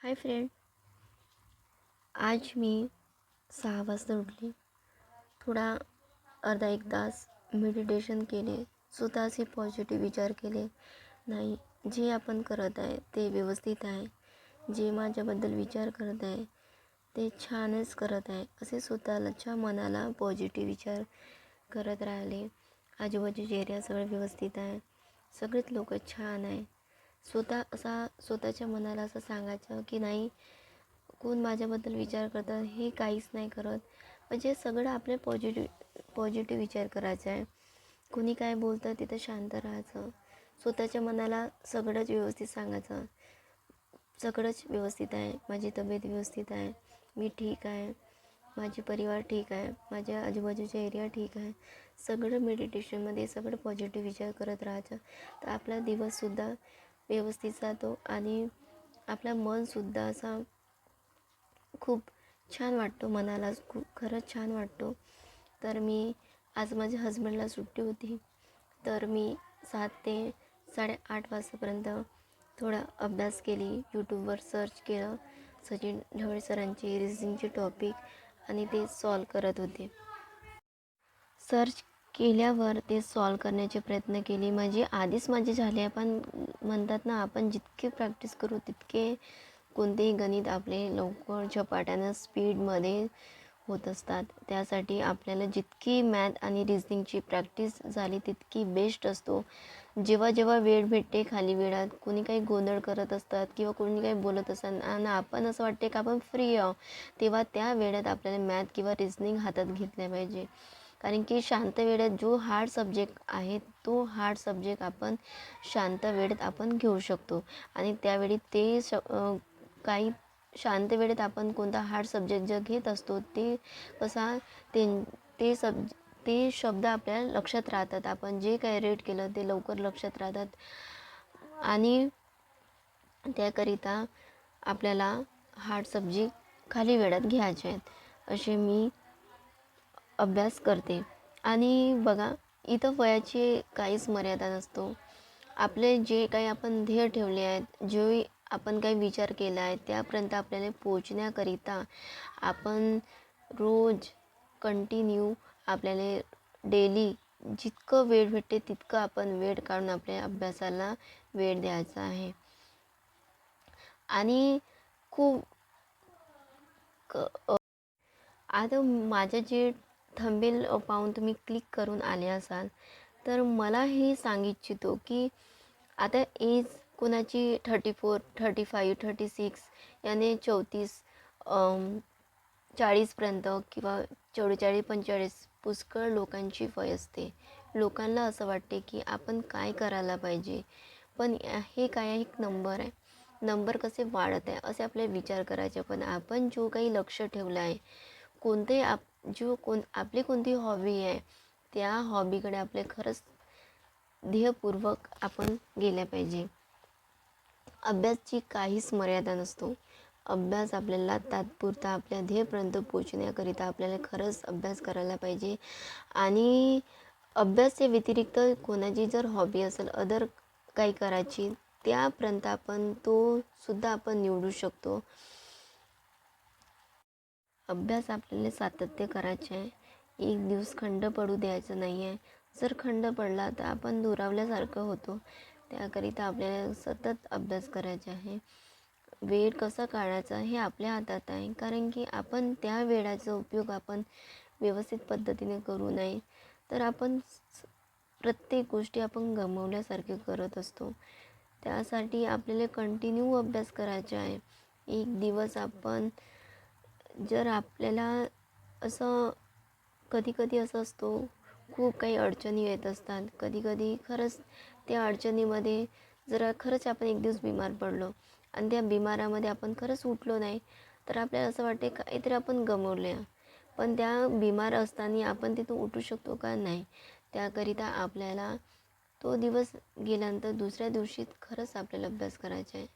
Hi friend. आज मी सहा वाजता उठली. थोडा अर्धा एक तास मेडिटेशन केले. स्वतःचे पॉझिटिव्ह विचार केले. नाही जे आपण करत आहे ते व्यवस्थित आहे. जे माझ्याबद्दल विचार करत आहे ते छानच करत आहे. असे स्वतःच्या मनाला पॉझिटिव्ह विचार करत राहिले. आजूबाजूचे एरिया सगळं व्यवस्थित आहे. सगळेच लोक छान आहे. स्वतः असा स्वतःच्या मनाला असं सांगायचं की नाही कोण माझ्याबद्दल विचार करतं हे काहीच नाही करत. म्हणजे सगळं आपले पॉझिटिव्ह पॉझिटिव्ह विचार करायचा आहे. कोणी काय बोलतं तिथं शांत राहायचं. स्वतःच्या मनाला सगळंच व्यवस्थित सांगायचं. सगळंच व्यवस्थित आहे. माझी तब्येत व्यवस्थित आहे. मी ठीक आहे. माझी परिवार ठीक आहे. माझ्या आजूबाजूचा एरिया ठीक आहे. सगळं मेडिटेशनमध्ये सगळं पॉझिटिव्ह विचार करत राहायचं. तर आपला दिवससुद्धा व्यवस्थित जातो आणि आपला मनसुद्धा असा खूप छान वाटतो मनाला खूप खरंच छान वाटतो. तर मी आज माझ्या हजबंडला सुट्टी होती. तर मी सात ते साडेआठ वाजेपर्यंत थोडा अभ्यास केली यूट्यूबवर सर्च केलं सचिन ढवळे सरांची रिझनिंगचे टॉपिक आणि ते सॉल्व करत होते. सर्च केल्यावर ते सॉल्व करण्याचे प्रयत्न केले. म्हणजे आधीच माझे झाले पण म्हणतात ना आपण जितके प्रॅक्टिस करू तितके कोणतेही गणित आपले लवकर झपाट्यानं स्पीडमध्ये होत असतात. त्यासाठी आपल्याला जितकी मॅथ आणि रिझनिंगची प्रॅक्टिस झाली तितकी बेस्ट असतो. जेव्हा जेव्हा वेळ भेटते खाली वेळात कोणी काही गोंधळ करत असतात किंवा कोणी काही बोलत असतात आणि आपण असं वाटते का आपण फ्री आहो तेव्हा त्या वेळात आपल्याला मॅथ किंवा रिझनिंग हातात घेतल्या पाहिजे. कारण की शांत वेळेत जो हार्ड सब्जेक्ट आहे तो हार्ड सब्जेक्ट आपण शांत वेळेत आपण घेऊ शकतो. आणि त्यावेळी ते श काही शांत वेळेत आपण कोणता हार्ड सब्जेक्ट जर घेत असतो ते कसा ते ते सब ते शब्द आपल्याला लक्षात राहतात. आपण जे काही रेट केलं ते लवकर लक्षात राहतात. आणि त्याकरिता आपल्याला हार्ड सब्जेक्ट खाली वेळात घ्यायचे आहेत. असे मी अभ्यास करते. आणि बघा इथं वयाची काहीच मर्यादा नसतो. आपले जे काही आपण ध्येय ठेवले आहेत जे आपण काही विचार केला आहे त्यापर्यंत आपल्याला पोचण्याकरिता आपण रोज कंटिन्यू आपल्याला डेली जितकं वेळ भेटते तितकं आपण वेळ काढून आपल्या अभ्यासाला वेळ द्यायचा आहे. आणि खूप आता माझं जे थंबेल पाहून तुम्ही क्लिक करून आले असाल तर मला हे सांग इच्छितो की आता एज कोणाची thirty four thirty five thirty six याने चौतीस चाळीसपर्यंत किंवा चौवेचाळीस पंचेचाळीस पुष्कळ लोकांची वय असते. लोकांना असं वाटते की आपण काय करायला पाहिजे. पण हे काय एक नंबर आहे. नंबर कसे वाढत आहे? असे आपले विचार करायचे. पण आपण जो काही लक्ष ठेवलं आहे कोणते आप जो कोण आपली कोणती हॉबी आहे त्या हॉबीकडे आपले खरंच ध्येयपूर्वक आपण गेल्या पाहिजे. अभ्यासची काहीच मर्यादा नसतो. अभ्यास आपल्याला तात्पुरता आपल्या ध्येयपर्यंत पोचण्याकरिता आपल्याला खरंच अभ्यास करायला पाहिजे. आणि अभ्यासच्या व्यतिरिक्त कोणाची जर हॉबी असेल अदर काही करायची त्यापर्यंत आपण तो सुद्धा आपण निवडू शकतो. अभ्यास आपल्याला सातत्य करायचे आहे. एक दिवस खंड पडू द्यायचं नाही आहे. जर खंड पडला तर आपण दुरावल्यासारखं होतो. त्याकरिता आपल्याला सतत अभ्यास करायचा आहे. वेळ कसा काढायचा हे आपल्या हातात आहे. कारण की आपण त्या वेळाचा उपयोग आपण व्यवस्थित पद्धतीने करू नये तर आपण प्रत्येक गोष्टी आपण गमवल्यासारखे करत असतो. त्यासाठी आपल्याला कंटिन्यू अभ्यास करायचा आहे. एक दिवस आपण जर आपल्याला असं कधी कधी असं असतो खूप काही अडचणी येत असतात. कधी कधी खरंच त्या अडचणीमध्ये जरा खरंच आपण एक दिवस बिमार पडलो आणि त्या बिमारामध्ये आपण खरंच उठलो नाही तर आपल्याला असं वाटते काहीतरी आपण गमवले पण त्या बिमार असताना आपण तिथून उठू शकतो का नाही? त्याकरिता आपल्याला तो दिवस गेल्यानंतर दुसऱ्या दिवशी खरंच आपल्याला अभ्यास करायचा आहे.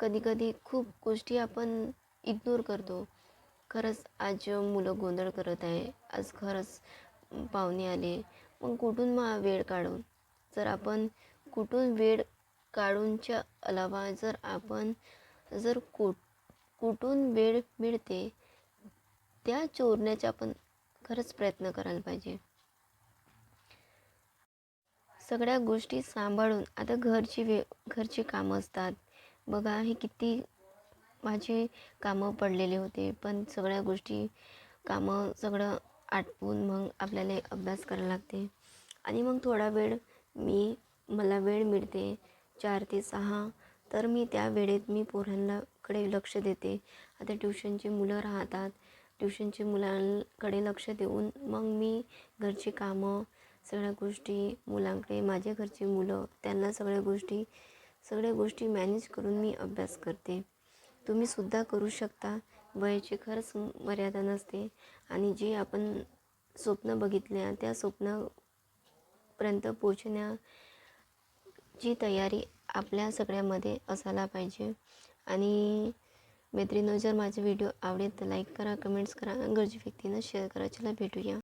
कधीकधी खूप गोष्टी आपण इग्नोर करतो. खरंच आज मुलं गोंधळ करत आहे. आज खरंच पाहुणे आले. मग कुठून मग वेळ काढून? जर आपण कुठून वेळ काढूनच्या अलावा जर आपण जर कुठ कुठून वेळ मिळते त्या चोरण्याचा आपण खरंच प्रयत्न करायला पाहिजे. सगळ्या गोष्टी सांभाळून आता घरची वे घरची कामं असतात. बघा हे किती माझे कामं पडलेले होते पण सगळ्या गोष्टी कामं सगळं आटपून मग आपल्याला अभ्यास करायला लागते. आणि मग थोडा वेळ मी मला वेळ मिळते चार ते सहा तर मी त्या वेळेत मी पोरांनाकडे लक्ष देते. आता ट्युशनची मुलं राहतात ट्युशनची मुलांकडे लक्ष देऊन मग मी घरची कामं सगळ्या गोष्टी मुलांकडे माझ्या घरची मुलं त्यांना सगळ्या गोष्टी सगळ्या गोष्टी मॅनेज करून मी अभ्यास करते. तुम्हीसुद्धा करू शकता. वयाची खरंच मर्यादा नसते. आणि जे आपण स्वप्न बघितल्या त्या स्वप्नापर्यंत पोचण्याची तयारी आपल्या सगळ्यामध्ये असायला पाहिजे. आणि मैत्रिणी जर माझे व्हिडिओ आवडेल तर लाईक करा कमेंट्स करा गरजे व्यक्तींना शेअर करा. चला भेटूया.